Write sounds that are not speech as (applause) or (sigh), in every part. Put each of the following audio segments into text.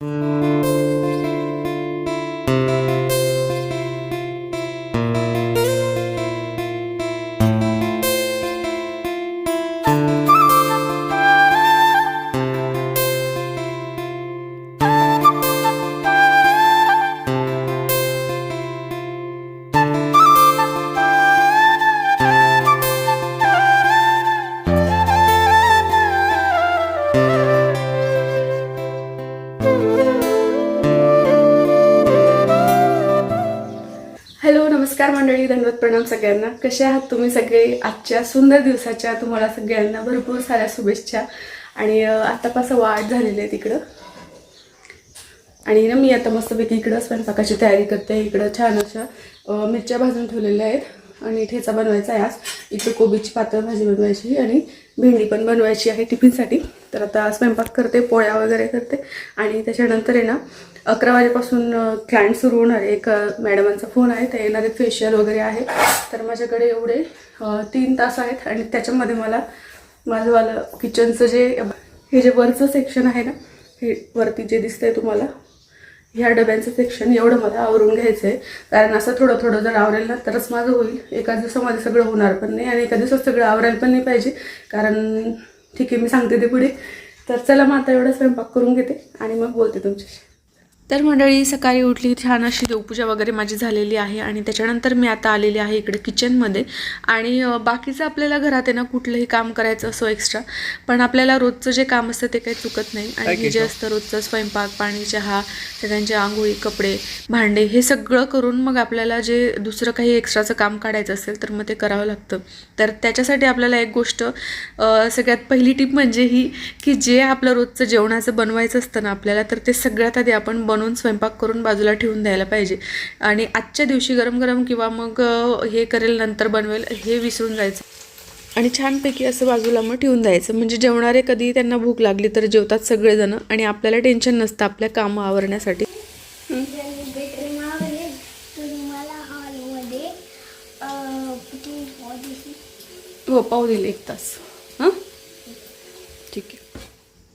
Hello प्रणाम सगळ्यांना. कसे आहात तुम्ही सगळे? आजच्या सुंदर दिवसाच्या तुम्हाला सगळ्यांना भरपूर साऱ्या शुभेच्छा. आणि अं, आतापासून वाढ झालेली आहे तिकडं. आणि ना मी आता मस्तपैकी इकडं स्वयंपाकाची तयारी करते. इकडं छान अशा मिरच्या भाजून ठेवलेल्या आहेत. आणि ठेचा बनवायचा आहे आज. इकडे कोबीची पातळ भाजी बनवायची आणि भेंडी पण बनवायची आहे टिफिनसाठी. तर आता स्वयंपाक करते पोळ्या वगैरे करते. आणि त्याच्यानंतर आहे ना अकरा वाजेपासून क्लायंट सुरू होणार आहे. एक मॅडमांचा फोन आहे ते येणारे फेशियल वगैरे आहे. तर माझ्याकडे एवढे तीन तास आहेत. आणि त्याच्यामध्ये मला माझंवालं किचनचं जे हे जे वरचं सेक्शन आहे ना हे वरती जे दिसतंय तुम्हाला ह्या डब्यांचं सेक्शन एवढं मला आवरून घ्यायचं आहे कारण असं थोडं थोडं जर आवरेल ना तरच माझं होईल. एका दिवसामध्ये सगळं होणार पण नाही आणि एका दिवसात सगळं आवरायला पण नाही पाहिजे. कारण ठीक आहे मी सांगते ते पुढे. तर चला मग आता एवढा स्वयंपाक करून घेते आणि मग बोलते तुमच्याशी. तर मंडळी सकाळी उठली छान अशी देवपूजा वगैरे माझी झालेली आहे आणि त्याच्यानंतर मी आता आलेली आहे इकडे किचनमध्ये आणि बाकीचं आपल्याला घरात आहे ना कुठलंही काम करायचं असो एक्स्ट्रा पण आपल्याला रोजचं जे काम असतं ते काही चुकत नाही. आणि हे जे असतं रोजचं स्वयंपाक पाणी चहा सगळ्यांच्या आंघोळी कपडे भांडे हे सगळं करून मग आपल्याला जे दुसरं काही एक्स्ट्राचं काम काढायचं असेल तर मग ते करावं लागतं. तर त्याच्यासाठी आपल्याला एक गोष्ट सगळ्यात पहिली टिप म्हणजे ही की जे आपलं रोजचं जेवणाचं बनवायचं असतं ना आपल्याला तर ते सगळ्यात आधी आपण बनवून स्वयंपाक करून बाजूला ठेवून द्यायला पाहिजे. आणि आजच्या दिवशी गरम गरम किंवा मग हे करेल नंतर बनवेल हे विसरून जायचं. आणि छानपैकी असं बाजूला मग ठेवून द्यायचं. म्हणजे जेवणारे कधी त्यांना भूक लागली तर जेवतात सगळेजण आणि आपल्याला टेन्शन नसतं आपल्या कामं आवरण्यासाठी. हो पाहू दिले एक तास.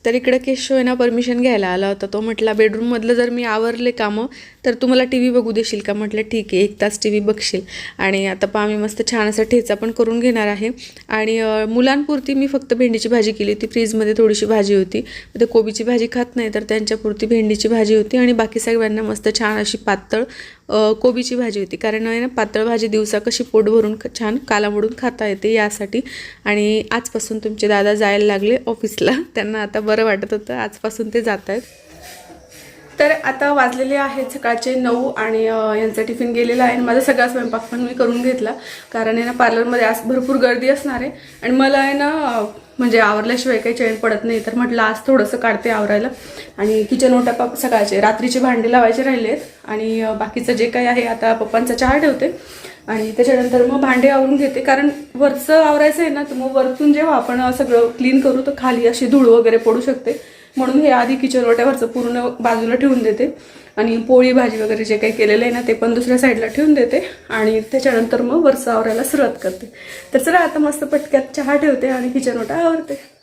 तर इकडं केशव आहे ना परमिशन घ्यायला आला होता. तो म्हटला बेडरूममधलं जर मी आवरले कामं तर तू मला टी व्ही बघू देशील का? म्हटलं ठीक आहे एक तास टी व्ही बघशील. आणि आता पहा मी मस्त छान असा ठेचा पण करून घेणार आहे. आणि मुलांपुरती मी फक्त भेंडीची भाजी केली होती. फ्रीजमध्ये थोडीशी भाजी होती. ते कोबीची भाजी खात नाही तर त्यांच्यापुरती भेंडीची भाजी होती. आणि बाकी सगळ्यांना मस्त छान अशी पातळ कोबीची भाजी होती. कारण आहे ना पातळ भाजी दिवसा कशी पोट भरून छान कालामडून खाता येते यासाठी. आणि आजपासून तुमचे दादा जायला लागले ऑफिसला. त्यांना आता बरं वाटत होतं. आजपासून ते जात आहेत तर आता वाजलेले आहेत सकाळचे नऊ आणि यांचा टिफिन गेलेला आहे आणि माझा सगळा स्वयंपाक पण मी करून घेतला. कारण आहे ना पार्लरमध्ये आज भरपूर गर्दी असणार आहे आणि मला आहे ना म्हणजे आवरल्याशिवाय काही चैन पडत नाही. तर म्हटलं आज थोडंसं काढते आवरायला. आणि किचन ओटा पप सकाळचे रात्रीचे भांडे लावायचे राहिले आहेत आणि बाकीचं जे काही आहे आता पप्पांचा चहा ठेवते. आणि त्याच्यानंतर मग भांडे आवरून घेते. कारण वरचं आवरायचं आहे ना तर मग वरतून जेव्हा आपण सगळं क्लीन करू तर खाली अशी धूळ वगैरे पडू शकते. म्हणून हे आधी किचन ओट्यावरचं पूर्ण बाजूला ठेवून देते. आणि पोळी भाजी वगैरे जे काही केलेलं आहे ना ते पण दुसऱ्या साईडला ठेवून देते. आणि त्याच्यानंतर मग वरचं आवरायला सुरुवात करते. तर चला आता मस्त पटक्यात चहा ठेवते आणि किचन ओटा आवरते.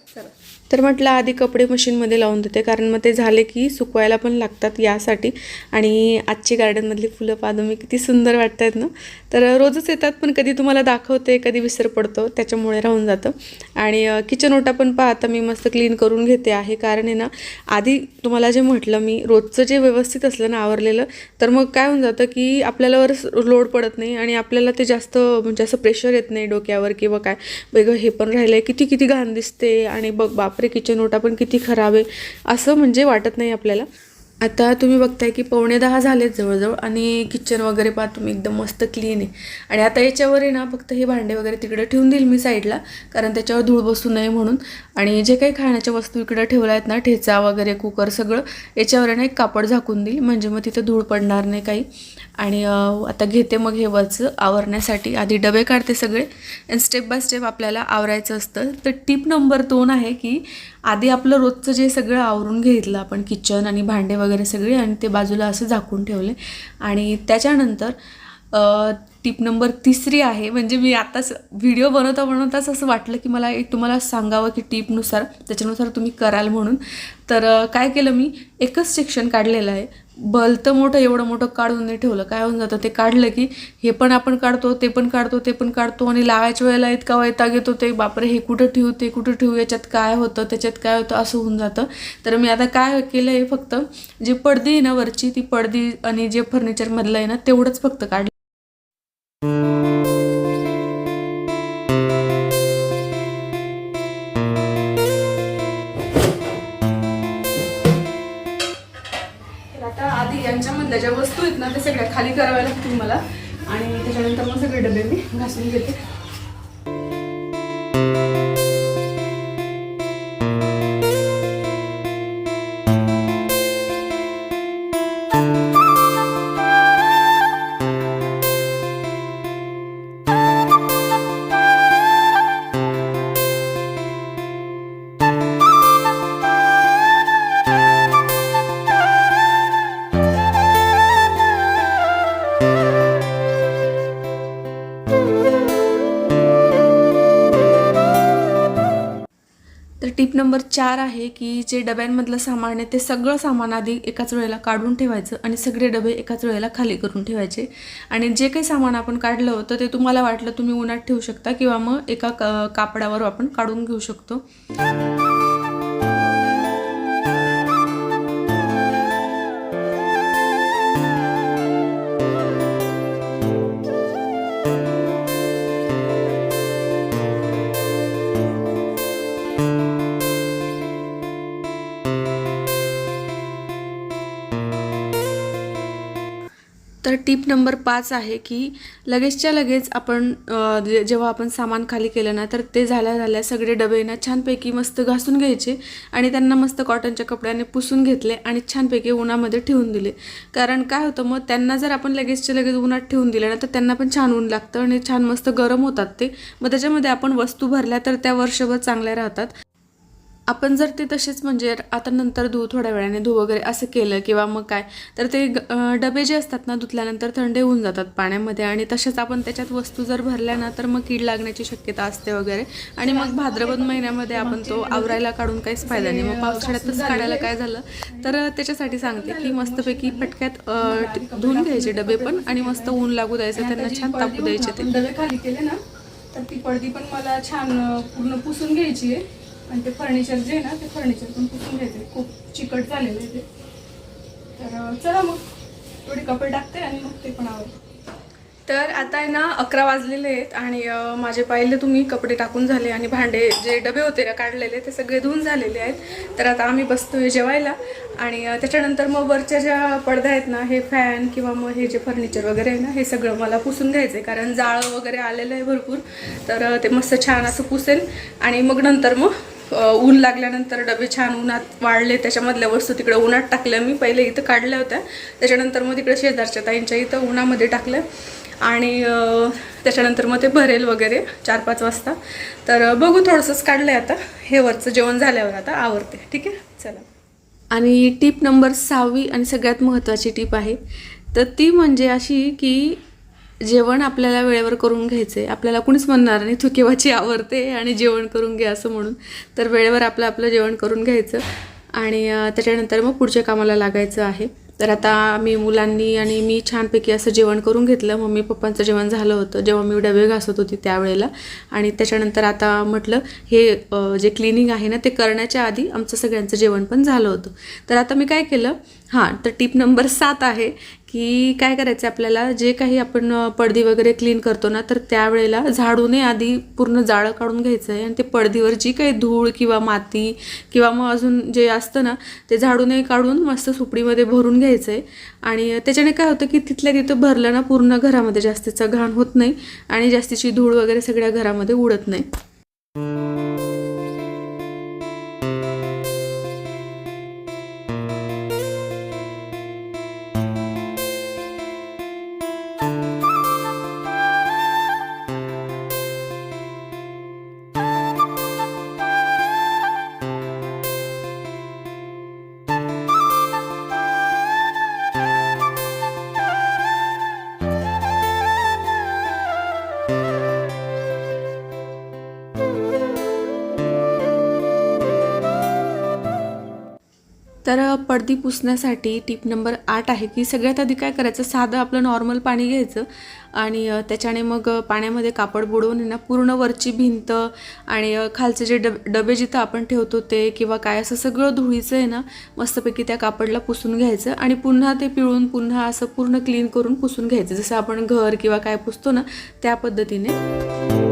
तर म्हटलं आधी कपडे मशीनमध्ये लावून देते कारण मग ते झाले की सुकवायला पण लागतात यासाठी. आणि आजची गार्डनमधली फुलं पाहतो मी किती सुंदर वाटत आहेत ना. तर रोजच येतात पण कधी तुम्हाला दाखवते कधी विसर पडतो त्याच्यामुळे राहून जातं. आणि किचन ओटा पण पहा आता मी मस्त क्लीन करून घेते आहे. कारण आहे ना आधी तुम्हाला जे म्हटलं मी रोजचं जे व्यवस्थित असलं ना आवरलेलं तर मग काय होऊन जातं की आपल्याला वर लोड पडत नाही आणि आपल्याला ते जास्त म्हणजे असं प्रेशर येत नाही डोक्यावर किंवा काय. वेगळं हे पण राहिलं आहे किती किती घाण दिसते. आणि बघ बाप बापरे किचन ओटा पण किती खराब आहे. असं म्हणजे वाटत नाही आपल्याला. आता तुम्ही बघताय की पावणे दहा झालेत जवळजवळ आणि किचन वगैरे पहा तुम्ही एकदम मस्त क्लीन आहे. आणि आता याच्यावर आहे ना फक्त हे भांडे वगैरे तिकडे ठेवून देईल मी साईडला कारण त्याच्यावर धूळ बसू नये म्हणून. आणि जे काही खाण्याच्या वस्तू इकडे ठेवल्या आहेत ना ठेचा वगैरे कुकर सगळं याच्यावर आहे ना एक कापड झाकून देईल. म्हणजे मग तिथं धूळ पडणार नाही काही. आणि आता घेते मग हे वरचं आवरण्यासाठी. आधी डबे काढते सगळे. आणि स्टेप बाय स्टेप आपल्याला आवरायचं असतं. तर टिप नंबर दोन आहे की आधी आपलं रोजचं जे सगळं आवरून घेतलं आपण किचन आणि भांडे वगैरे वगैरे सगळी आणि ते बाजूला असं झाकून ठेवले. आणि त्याच्यानंतर टिप नंबर तिसरी आहे म्हणजे मी आताच व्हिडिओ बनवता बनवताच असं वाटलं की मला एक तुम्हाला सांगावं की टीपनुसार त्याच्यानुसार तुम्ही कराल म्हणून. तर काय केलं मी एकच सेक्शन काढलेलं आहे. भलतं मोठं एवढं मोठं काढून नाही ठेवलं. काय होऊन जातं ते काढलं की हे पण आपण काढतो ते पण काढतो ते पण काढतो आणि लावायच्या वेळेला इतका वैताग येतो ते बापरे हे कुठं ठेवू ते कुठं ठेवू याच्यात काय होतं त्याच्यात काय होतं असं होऊन जातं. तर मी आता काय केलं आहे फक्त जी पडदी आहे ना वरची ती पडदी आणि जे फर्निचरमधलं आहे ना तेवढंच फक्त काढलं. आता आधी यांच्यामधल्या ज्या वस्तू आहेत ना त्या सगळ्या खाली कराव्या लागतील मला. आणि त्याच्यानंतर मग सगळे डबे मी घासून घेते. नंबर चार आहे की जे डब्यांमधलं सामान आहे ते सगळं सामान आधी एकाच वेळेला काढून ठेवायचं आणि सगळे डबे एकाच वेळेला खाली करून ठेवायचे. आणि जे काही सामान आपण काढलं होतं ते तुम्हाला वाटलं तुम्ही उन्हात ठेवू शकता किंवा मग एका क- कापडावर आपण काढून घेऊ शकतो. टिप नंबर पाच आहे की लगेचच्या लगेच आपण जे- जेव्हा आपण सामान खाली केलं ना तर ते झाल्या झाल्या सगळे डबे ना छानपैकी मस्त घासून घ्यायचे आणि त्यांना मस्त कॉटनच्या कपड्याने पुसून घेतले आणि छानपैकी उन्हामध्ये ठेवून दिले. कारण काय होतं मग त्यांना जर आपण लगेचच्या लगेच उन्हात ठेवून दिलं ना तर त्यांना पण छान ऊन लागतं आणि छान मस्त गरम होतात ते. मग त्याच्यामध्ये आपण वस्तू भरल्या तर त्या वर्षभर चांगल्या राहतात. आपण जर ते तसेच म्हणजे आता नंतर धू थोड्या वेळाने धू वगैरे असं केलं किंवा मग काय तर ते ग- डबे जे असतात ना धुतल्यानंतर थंडे होऊन जातात पाण्यामध्ये आणि तसेच आपण त्याच्यात वस्तू जर भरल्या ना तर मग कीड लागण्याची शक्यता असते वगैरे. आणि मग भाद्रपद महिन्यामध्ये आपण तो आवरायला काढून काहीच फायदा नाही. मग पावसाळ्यातच काढायला काय झालं तर त्याच्यासाठी सांगते की मस्तपैकी पटक्यात धुवून घ्यायचे डबे पण आणि मस्त ऊन लागू द्यायचं त्यांना छान तापू द्यायचे ते. डबे खाली केले ना तर ती पडदी पण मला छान पूर्ण पुसून घ्यायची आहे आणि ते फर्निचर जे आहे ना ते फर्निचर पण पुसून घ्यायचे. खूप चिकट झालेलं आहे ते. तर चला मग. थोडे कपडे टाकते आणि मग ते पण आवडते तर आता आहे ना अकरा वाजलेले आहेत आणि माझे पाहिले तुम्ही कपडे टाकून झाले आणि भांडे जे डबे होते ना काढलेले ते सगळे धुवून झालेले आहेत. तर आता आम्ही बसतोय जेवायला आणि त्याच्यानंतर मग वरच्या ज्या पडद्या आहेत ना हे फॅन किंवा मग हे जे फर्निचर वगैरे आहे ना हे सगळं मला पुसून घ्यायचं आहे कारण जाळं वगैरे आलेलं आहे भरपूर. तर ते मस्त छान असं पुसेल आणि मग नंतर मग ऊन लागल्यानंतर डबे छान उन्हात वाळले त्याच्यामधल्या वस्तू तिकडे उन्हात टाकल्या. मी पहिले इथं काढल्या होत्या. त्याच्यानंतर मग तिकडे शेजारच्या ताईंच्या इथं उन्हामध्ये टाकलं. आणि त्याच्यानंतर मग ते भरेल वगैरे चार पाच वाजता. तर बघू थोडंसंच काढलं आहे आता. हे वरचं जेवण झाल्यावर आता आवडते ठीक आहे? चला. आणि टीप नंबर सहावी आणि सगळ्यात महत्त्वाची टीप आहे. तर ती म्हणजे अशी की जेवण आपल्याला वेळेवर करून घ्यायचं आहे आपल्याला कुणीच म्हणणार नाही तू केव्हाची आवडते आणि जेवण करून घे असं म्हणून. तर वेळेवर आपलं आपलं जेवण करून घ्यायचं. आणि त्याच्यानंतर मग पुढच्या कामाला लागायचं आहे. तर आता मी मुलांनी आणि मी छानपैकी असं जेवण करून घेतलं. मम्मी पप्पांचं जेवण झालं होतं जेव्हा मी डबे घासत होती त्यावेळेला. आणि त्याच्यानंतर आता म्हटलं हे जे क्लिनिंग आहे ना ते करण्याच्या आधी आमचं सगळ्यांचं जेवण पण झालं होतं. तर आता मी काय केलं? हां तर टिप नंबर सात आहे. की काय करायचं आपल्याला? जे काही आपण पडदी वगैरे क्लीन करतो ना तर त्यावेळेला झाडूने आधी पूर्ण जाळं काढून घ्यायचं आहे आणि ते पडदीवर जी काही धूळ किंवा माती किंवा मग अजून जे असतं ना ते झाडूने काढून मस्त सुपडीमध्ये भरून घ्यायचं आहे आणि त्याच्याने काय होतं की तिथल्या तिथं भरलं ना पूर्ण घरामध्ये जास्तीचा घाण होत नाही आणि जास्तीची धूळ वगैरे सगळ्या घरामध्ये उडत नाही. तर पडदी पुसण्यासाठी टिप नंबर आठ आहे की सगळ्यात आधी काय करायचं? साधं आपलं नॉर्मल पाणी घ्यायचं आणि त्याच्याने मग पाण्यामध्ये कापड बुडवून आहे ना पूर्ण वरची भिंत आणि खालचे जे डब डबे जिथं आपण ठेवतो ते किंवा काय असं सगळं धुळीचं आहे ना मस्तपैकी त्या कापडला पुसून घ्यायचं आणि पुन्हा ते पिळून पुन्हा असं पूर्ण क्लीन करून पुसून घ्यायचं. जसं आपण घर किंवा काय पुसतो ना त्या पद्धतीने.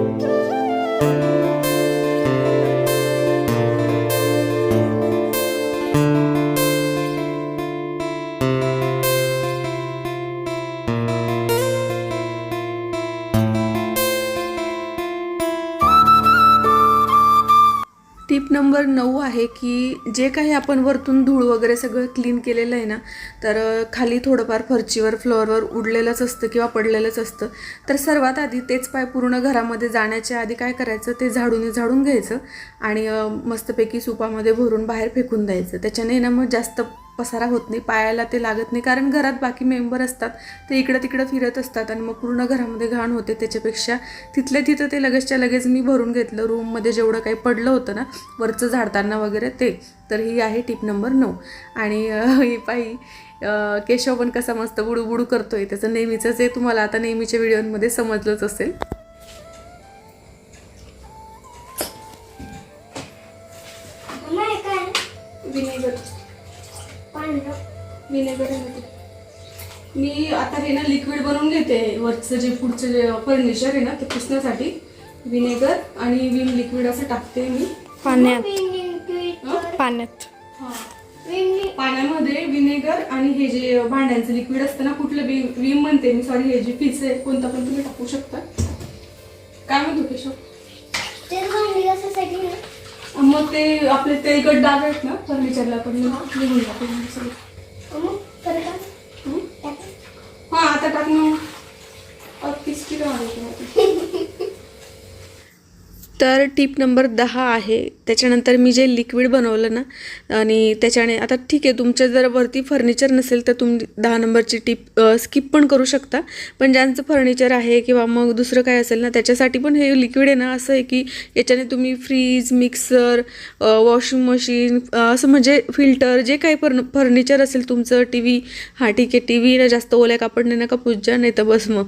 नंबर नऊ आहे की जे काही आपण वरतून धूळ वगैरे सगळं क्लीन केलेलं आहे ना तर खाली थोडंफार फरचीवर फ्लोअरवर उडलेलंच असतं किंवा पडलेलंच असतं. तर सर्वात आधी तेच पाय पूर्ण घरामध्ये जाण्याच्या आधी काय करायचं ते झाडून झाडून घ्यायचं आणि मस्तपैकी सुपामध्ये भरून बाहेर फेकून द्यायचं. त्याच्याने ना मग जास्त पसारा होत नाही पायाला ते लागत नाही. कारण घरात बाकी मेंबर असतात ते इकडं तिकडं फिरत असतात आणि मग पूर्ण घरामध्ये घाण होते त्याच्यापेक्षा. तिथल्या तिथं ते लगेचच्या लगेच मी भरून घेतलं रूममध्ये जेवढं काही पडलं होतं ना वरचं झाडताना वगैरे ते. तर ही आहे टिप नंबर नऊ. आणि ही पायी केशव पण कसा मस्त बुडू बुडू करतोय. त्याचं नेहमीचंच आहे तुम्हाला आता नेहमीच्या व्हिडिओमध्ये समजलंच असेल. विनेगर आहे ना ते. मी आता हे ना लिक्विड बनवून घेते वरचं जे पुढचं जे फर्निचर आहे ना ते पुसण्यासाठी. विनेगर आणि विम लिक्विड असं टाकते मी. पाण्यात. पाण्यात. पाण्यात पाण्यामध्ये विनेगर आणि हे जे भांड्यांचं लिक्विड असतं ना कुठलं विम विम म्हणते मी सॉरी हे जे फिच आहे कोणतं पण तुम्ही टाकू शकता. काय म्हणतो केशव? मग ते आपले तेलकट डाग आहेत ना फर्निचरला पण निघून जाते मग सगळे. मग परत आण. हं? टाक. हा आता टाक ना अगदीच किती वाढवते तर टिप नंबर दहा आहे. त्याच्यानंतर मी जे लिक्विड बनवलं ना आणि त्याच्याने आता ठीक आहे तुमच्या जर वरती फर्निचर नसेल तर तुम्ही दहा नंबरची टिप स्किप पण करू शकता. पण ज्यांचं फर्निचर आहे किंवा मग दुसरं काय असेल ना त्याच्यासाठी पण हे लिक्विड आहे ना असं आहे की याच्याने तुम्ही फ्रीज मिक्सर वॉशिंग मशीन असं म्हणजे फिल्टर जे काही फर्न फर्निचर असेल तुमचं टी व्ही हां ठीक आहे टी व्ही जास्त ओल्या कापडने नका पुजा नाही तर बस मग.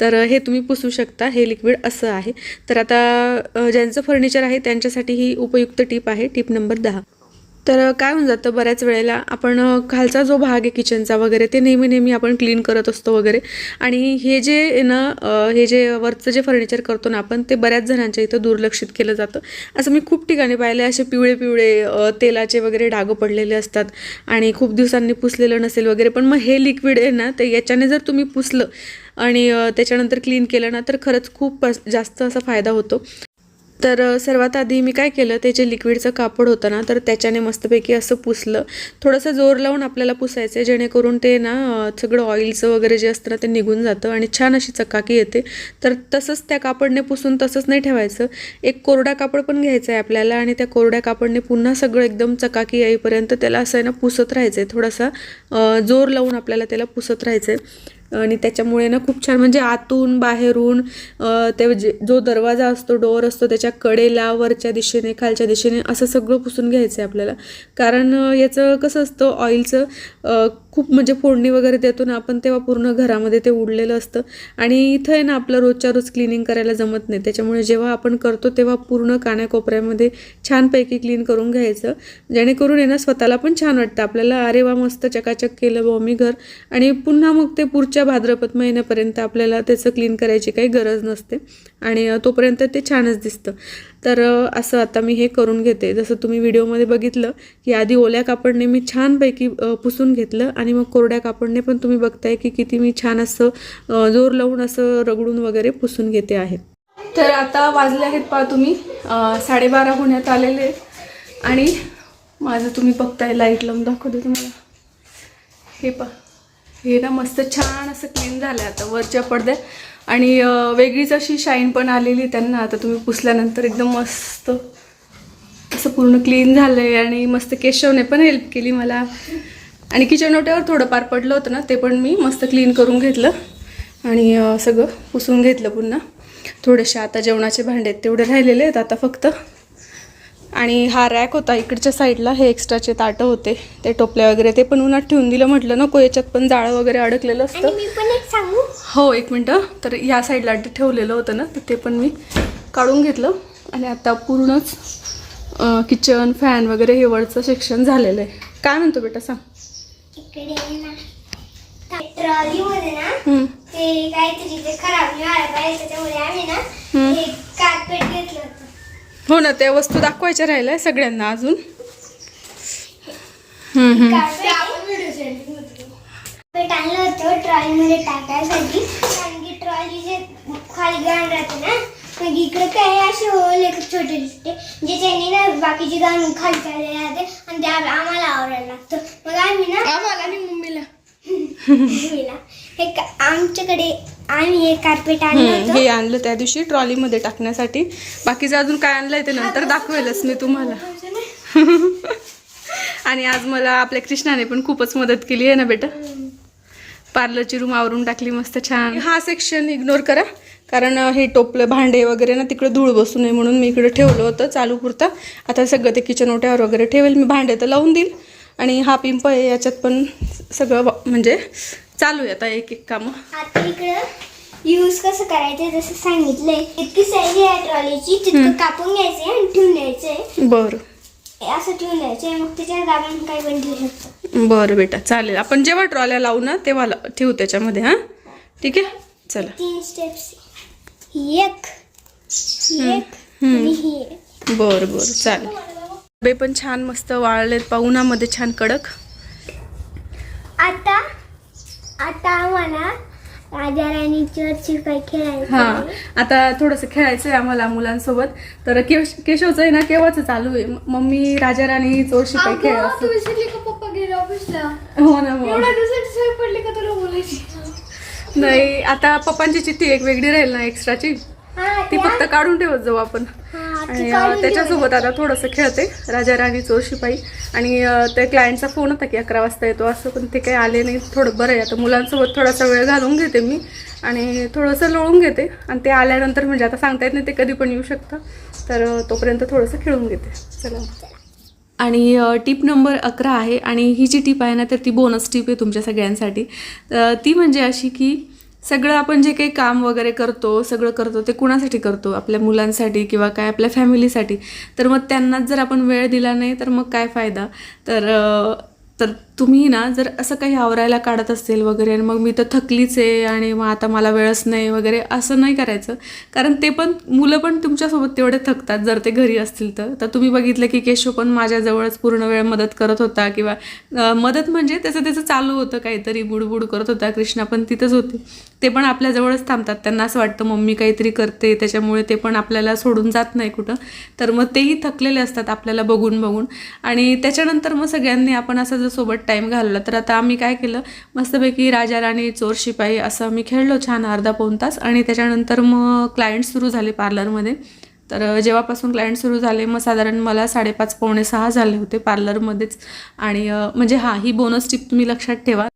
तर हे तुम्ही पुसू शकता हे लिक्विड असं आहे. तर आता ज्यांचं फर्निचर आहे त्यांच्यासाठी ही उपयुक्त टीप आहे. टीप नंबर दहा. तर काय होऊन जातं बऱ्याच वेळेला आपण खालचा जो भाग आहे किचनचा वगैरे ते नेहमी नेहमी आपण क्लीन करत असतो वगैरे. आणि हे जे आहे ना हे जे वरचं जे फर्निचर करतो ना आपण ते बऱ्याच जणांच्या इथं दुर्लक्षित केलं जातं. असं मी खूप ठिकाणी पाहिले असे पिवळे पिवळे तेलाचे वगैरे डाग पडलेले असतात आणि खूप दिवसांनी पुसलेलं नसेल वगैरे. पण मग हे लिक्विड आहे ना ते याच्याने जर तुम्ही पुसलं आणि त्याच्यानंतर क्लीन केलं ना तर खरंच खूप जास्त असा फायदा होतो. तर सर्वात आधी मी काय केलं ते जे लिक्विडचं कापड होतं ना तर त्याच्याने मस्तपैकी असं पुसलं. थोडंसं जोर लावून आपल्याला पुसायचं आहे जेणेकरून ते ना सगळं ऑइलचं वगैरे जे असतं ना ते निघून जातं आणि छान अशी चकाकी येते. तर तसंच त्या कापडने पुसून तसंच नाही ठेवायचं. एक कोरडा कापड पण घ्यायचं आहे आपल्याला आणि त्या कोरड्या कापडने पुन्हा सगळं एकदम चकाकी येईपर्यंत त्याला असं आहे ना पुसत राहायचं आहे थोडासा जोर लावून आपल्याला त्याला पुसत राहायचं आहे आणि त्याच्यामुळे ना खूप छान म्हणजे आतून बाहेरून ते जे जो दरवाजा असतो डोअर असतो त्याच्या कडेला वरच्या दिशेने खालच्या दिशेने असं सगळं पुसून घ्यायचं आहे आपल्याला. कारण याचं कसं असतं ऑइलचं खूप म्हणजे फोडणी वगैरे देतो ना आपण तेव्हा पूर्ण घरामध्ये ते उडलेलं असतं. आणि इथं आहे ना आपलं रोजच्या रोज क्लिनिंग करायला जमत नाही. त्याच्यामुळे जेव्हा आपण करतो तेव्हा पूर्ण कानाकोपऱ्यामध्ये छानपैकी क्लीन करून घ्यायचं. जेणेकरून आहे ना स्वतःला पण छान वाटतं. आपल्याला अरे वा मस्त चकाचक केलं बॉ मी घर. आणि पुन्हा मग ते पुढच्या भाद्रपद महिन्यापर्यंत आपल्याला त्याचं क्लीन करायची काही गरज नसते. आणि तोपर्यंत ते छानच दिसतं. तर असं आता मी हे करून घेते. जसं तुम्ही व्हिडिओमध्ये बघितलं की आधी ओल्या कापडने मी छानपैकी पुसून घेतलं आणि मग कोरड्या कापडने पण तुम्ही बघताय की किती मी छान असं जोर लावून असं रगडून वगैरे पुसून घेते आहे. तर आता वाजले आहेत पहा तुम्ही साडेबारा होण्यात आलेले आणि माझं तुम्ही बघताय लाइट लावून दाखवते तुम्हाला. हे पहा. हे ना मस्त छान असं क्लीन झालं आहे आता वरच्या पडद्या आणि वेगळीच अशी शाईन पण आलेली त्यांना. आता तुम्ही पुसल्यानंतर एकदम मस्त असं पूर्ण क्लीन झालं आहे आणि मस्त केशवने पण हेल्प केली मला. आणि किचन ओट्यावर थोडंफार पडलं होतं ना ते पण मी मस्त क्लीन करून घेतलं. आणि सगळं पुसून घेतलं पुन्हा. थोडेसे आता जेवणाचे भांडे आहेत तेवढे राहिलेले आहेत आता फक्त आणि हा रॅक होता इकडच्या साईडला हे एक्स्ट्राचे ताटं होते ते टोपल्या वगैरे ते पण उन्हात ठेवून दिलं. म्हटलं नको याच्यात पण जाळं वगैरे अडकलेलं असतं. आणि मी पण एक सांगू? हो एक मिनटं. तर या साईडला ते ठेवलेलं होतं ना तर ते पण मी काढून घेतलं. आणि आता पूर्णच किचन फॅन वगैरे हे वरचं सेक्शन झालेलं आहे. काय म्हणतो बेटा सांग. इकडे ना. ट्रॉली मध्ये ना हम्म. ते काहीतरी ते खराब मिळालं पाहिजे त्याच्यामुळे आम्ही ना. हे कार्पेट घेतलं हो ना त्या वस्तू दाखवायच्या राहिल्या सगळ्यांना अजून. हम्म, हम्म. कार्पेट आणलं होतं ट्रॉली मध्ये टाकायसाठी. कारण की ट्रॉली जे खाली गाण राहते ना मग इकडे काय असे होल एक छोटे छोटे ज्याच्याने ना बाकीची गाण खाली चालले राहते आणि ते आम- आम्हाला आवडायला लागतं. मग आम्ही ना आम्हाला आणि मम्मीला. (laughs) मम्मीला. हे का- आमच्याकडे आम्ही हे कार्पेट आणलं हे आणलं त्या दिवशी ट्रॉलीमध्ये टाकण्यासाठी. बाकीचं अजून काय आणलंय ते नंतर दाखवेलच मी तुम्हाला. (laughs) आणि आज मला आपल्या कृष्णाने पण खूपच मदत केली आहे ना बेटा? पार्लरची रूम आवरून टाकली मस्त छान. हा सेक्शन इग्नोर करा कारण हे टोपलं भांडे वगैरे ना तिकडे धूळ बसू नये म्हणून मी इकडे ठेवलं होतं चालू पुरता आता सगळं ते किचन ओट्यावर वगैरे ठेवेल मी भांडे तर लावून देईल. आणि हा पिंप आहे याच्यात पण सगळं व- म्हणजे चालू आहे आता एक एक कामं. आता इकडं यूज कसं करायचं जसं सांगितलंय इतकी साईज आहे ट्रॉलीची तितकं कापून घ्यायचंय आणि ठेवून द्यायचंय. बरं. असं ठेवून द्यायचंय मग त्याच्यात आपण काही पण ठेवू शकतो. बरं बेटा चालेल. आपण जेव्हा ट्रॉल्या लावू ना तेव्हा ठेवू त्याच्यामध्ये हां? ठीक आहे? चला. तीन स्टेप्स एक एक बरं बरं. चालेल. बे पण छान मस्त वाळलेत पाऊनामध्ये छान कडक. आता आता आम्हाला राजा राणी चर्च काय खेळायचं हां. आता थोडंसं खेळायचं आहे आम्हाला मुलांसोबत. तर केश केशवचं आहे ना केव्हाच चालू आहे? म- मम्मी राजा राणी चोरशी काय खेळ अगं, असं तू विसरली का पप्पा गेले ऑफिसला हो ना हो. एवढ्या दिवसाची सवय पडली का तुला बोलायची नाही आता पप्पांची चिठ्ठी एक वेगळी राहील ना एक्स्ट्राची हा ती त्या- फक्त काढून ठेवत जाऊ आपण. हा, आणि त्याच्यासोबत. आता थोडंसं खेळते राजा राणी चोर शिपाई आणि त्या क्लायंटचा फोन होता की अकरा वाजता येतो असं पण ते काही आले नाही थोडं बरं आहे. आता मुलांसोबत थोडासा वेळ घालून घेते मी. आणि थोडंसं लोळून घेते. आणि ते आल्यानंतर म्हणजे आता सांगता येत नाही ते कधी पण येऊ शकतं. तर तोपर्यंत थोडंसं खेळून घेते. चला. आणि टीप नंबर अकरा आहे. आणि ही जी टीप आहे ना तर ती बोनस टीप आहे तुमच्या सगळ्यांसाठी. ती म्हणजे अशी की सगळं आपण जे काही काम वगैरे करतो सगळं करतो ते कुणासाठी करतो? आपल्या मुलांसाठी किंवा काय आपल्या फॅमिलीसाठी? तर मग त्यांनाच जर आपण वेळ दिला नाही तर मग काय फायदा? तर तर तुम्ही ना जर असं काही आवरायला काढत असेल वगैरे आणि मग मी तर थकलीच आहे आणि मग आता मला वेळच नाही वगैरे असं नाही करायचं. कारण ते पण मुलं पण तुमच्यासोबत तेवढे थकतात जर ते घरी असतील तर. तर तुम्ही बघितलं की केशव पण माझ्याजवळच पूर्ण वेळ मदत करत होता किंवा मदत म्हणजे त्याचं त्याचं चालू होतं काहीतरी बुडबुड करत होता. कृष्णा पण तिथंच होते. ते पण आपल्याजवळच थांबतात. त्यांना असं वाटतं मम्मी काहीतरी करते. त्याच्यामुळे ते पण आपल्याला सोडून जात नाही कुठं. तर मग तेही थकलेले असतात आपल्याला बघून बघून. आणि त्याच्यानंतर मग सगळ्यांनी आपण असं जर सोबत टाईम घालवला. तर आता आम्ही काय केलं? मस्तपैकी राजा राणी चोर शिपाई असं आम्ही खेळलो छान अर्धा पाऊन तास आणि त्याच्यानंतर मग क्लायंट सुरू झाले पार्लरमध्ये तर जेव्हापासून क्लायंट सुरू झाले मग साधारण मला साडेपाच पावणे सहा झाले होते पार्लरमध्येच आणि म्हणजे हां ही बोनस टिप तुम्ही लक्षात ठेवा.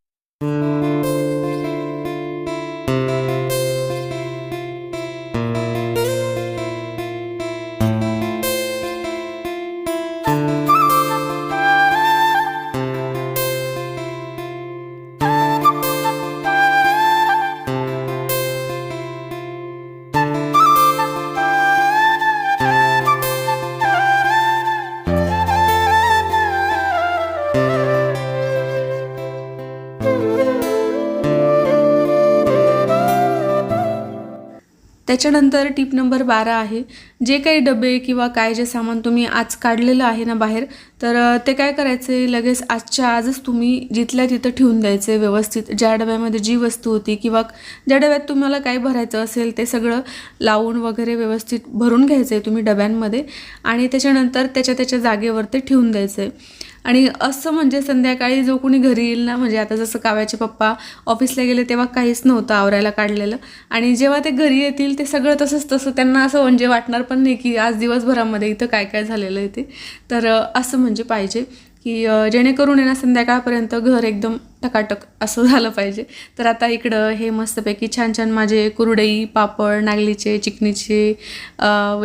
त्याच्यानंतर टिप नंबर बारा आहे. जे काही डबे किंवा काय जे सामान तुम्ही आज काढलेलं आहे ना बाहेर तर ते काय करायचे? लगेच आजच्या आजच तुम्ही जिथल्या तिथं ठेवून द्यायचे व्यवस्थित. ज्या डब्यामध्ये जी वस्तू होती किंवा ज्या डब्यात तुम्हाला काय भरायचं असेल ते सगळं लावून वगैरे व्यवस्थित भरून घ्यायचं आहे तुम्ही डब्यांमध्ये आणि त्याच्यानंतर त्याच्या त्याच्या जागेवर ते ठेवून द्यायचं. आहे आणि असं म्हणजे संध्याकाळी जो कोणी घरी येईल ना म्हणजे आता जसं काव्याचे पप्पा ऑफिसला गेले तेव्हा काहीच नव्हतं आवरायला काढलेलं. आणि जेव्हा ते घरी येतील ते सगळं तसंच तसं त्यांना असं म्हणजे वाटणार पण नाही की आज दिवसभरामध्ये इथं काय काय झालेलं आहे ते. तर असं म्हणजे पाहिजे की जेणेकरून आहे ना संध्याकाळपर्यंत घर एकदम टकाटक असं (laughs) झालं पाहिजे. तर आता इकडं हे मस्तपैकी छान छान माझे कुरडई पापड नागलीचे चिकनीचे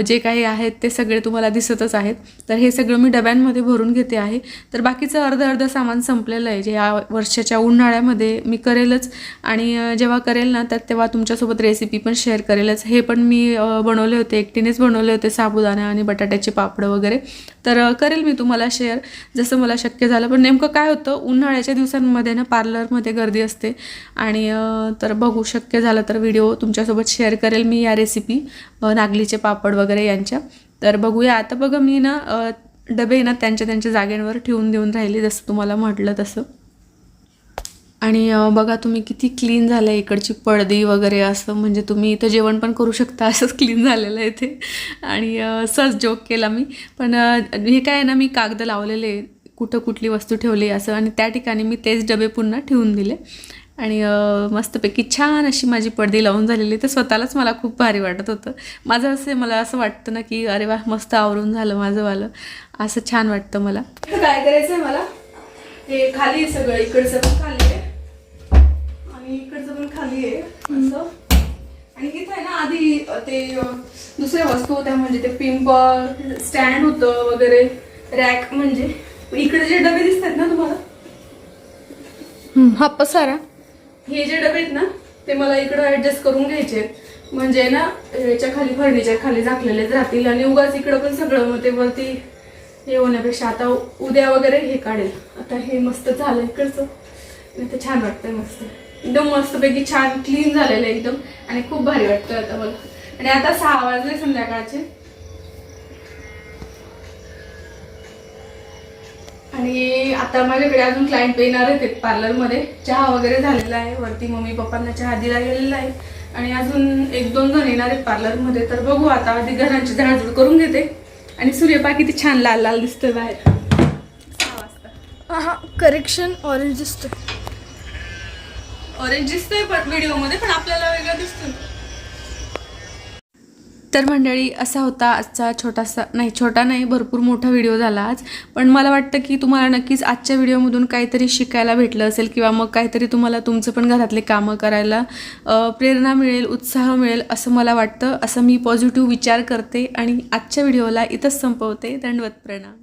जे काही आहेत ते सगळे तुम्हाला दिसतच आहेत. तर हे सगळं मी डब्यांमध्ये भरून घेते आहे. तर बाकीचं अर्धं अर्धं सामान संपलेलं आहे. जे या वर्षाच्या उन्हाळ्यामध्ये मी करेलच. आणि जेव्हा करेल ना तर तेव्हा तुमच्यासोबत रेसिपी पण शेअर करेलच. हे पण मी बनवले होते एकटीनेच बनवले होते साबुदाणा आणि बटाट्याचे पापड वगैरे. तर करेल मी तुम्हाला शेअर जसं मला शक्य झालं. पण नेमकं काय होतं? उन्हाळ्याच्या दिवसांमध्ये ना पार्लरमध्ये गर्दी असते. आणि तर बघू शक्य झालं तर व्हिडिओ तुमच्यासोबत शेअर करेल मी या रेसिपी नागलीचे पापड वगैरे यांच्या. तर बघूया आता बघा मी ना डबे ना त्यांच्या त्यांच्या जागेंवर ठेवून देऊन राहिले जसं तुम्हाला म्हटलं तसं. आणि बघा तुम्ही किती क्लीन झालं आहे इकडची पडदी वगैरे असं म्हणजे तुम्ही इथं जेवण पण करू शकता असंच क्लीन झालेलं आहे ते. आणि सहज जोक केला मी. पण हे काय आहे ना मी कागद लावलेले कुठं कुठली वस्तू ठेवली असं. आणि त्या ठिकाणी मी तेच डबे पुन्हा ठेवून दिले. आणि मस्तपैकी छान अशी माझी पडदी लावून झालेली. तर स्वतःलाच मला खूप भारी वाटत होतं. माझं असं मला असं वाटतं ना की अरे वा मस्त आवरून झालं माझं वालं. असं छान वाटतं मला. काय करायचं मला? हे खाली आहे सगळं. इकडचं पण खाली आहे. आणि इकडचं पण खाली आहे. असं. आणि इथं आहे ना आधी ते दुसऱ्या वस्तू होत्या. म्हणजे ते पिंपल स्टँड होतं वगैरे. रॅक म्हणजे. इकडे जे डबे दिसतात ना तुम्हाला? हा पसारा. हे जे डबे आहेत ना ते मला इकडं ऍडजस्ट करून घ्यायचे. म्हणजे ना याच्या खाली फर्निचर खाली झाकलेले राहतील आणि उगाच इकडं पण सगळं मग ते वरती हे होण्यापेक्षा आता उद्या वगैरे हे काढेल. आता हे मस्त झालं इकडचं. आणि ते छान वाटतंय मस्त. एकदम मस्तपैकी छान क्लीन झालेलं आहे एकदम. आणि खूप भारी वाटतं आता मला. आणि आता सहा वाजले संध्याकाळचे. आणि आता माझ्याकडे अजून क्लायंट येणार आहेत पार्लरमध्ये चहा वगैरे झालेला आहे. वरती मम्मी पप्पांना चहा दिला गेलेला आहे. आणि अजून एक दोन जण येणार आहेत पार्लरमध्ये तर बघू आता आधी घरांची झाडझूड करून घेते. आणि सूर्यपा किती छान लाल लाल दिसतोय बाहेर. सहा वाजता. हा करेक्शन ऑरेंज दिसतो ऑरेंज दिसतोय पण व्हिडिओमध्ये पण आपल्याला वेगळं दिसतोय. तर मंडळी असा होता आजचा छोटासा नाही छोटा नाही भरपूर मोठा व्हिडिओ झाला आज. पण मला वाटतं की तुम्हाला नक्कीच आजच्या व्हिडिओमधून काहीतरी शिकायला भेटलं असेल किंवा मग काहीतरी तुम्हाला तुमचं पण घरातले कामं करायला प्रेरणा मिळेल उत्साह मिळेल असं मला वाटतं. असं मी पॉझिटिव्ह विचार करते आणि आजच्या व्हिडिओला इथंच संपवते. दंडवत प्रणाम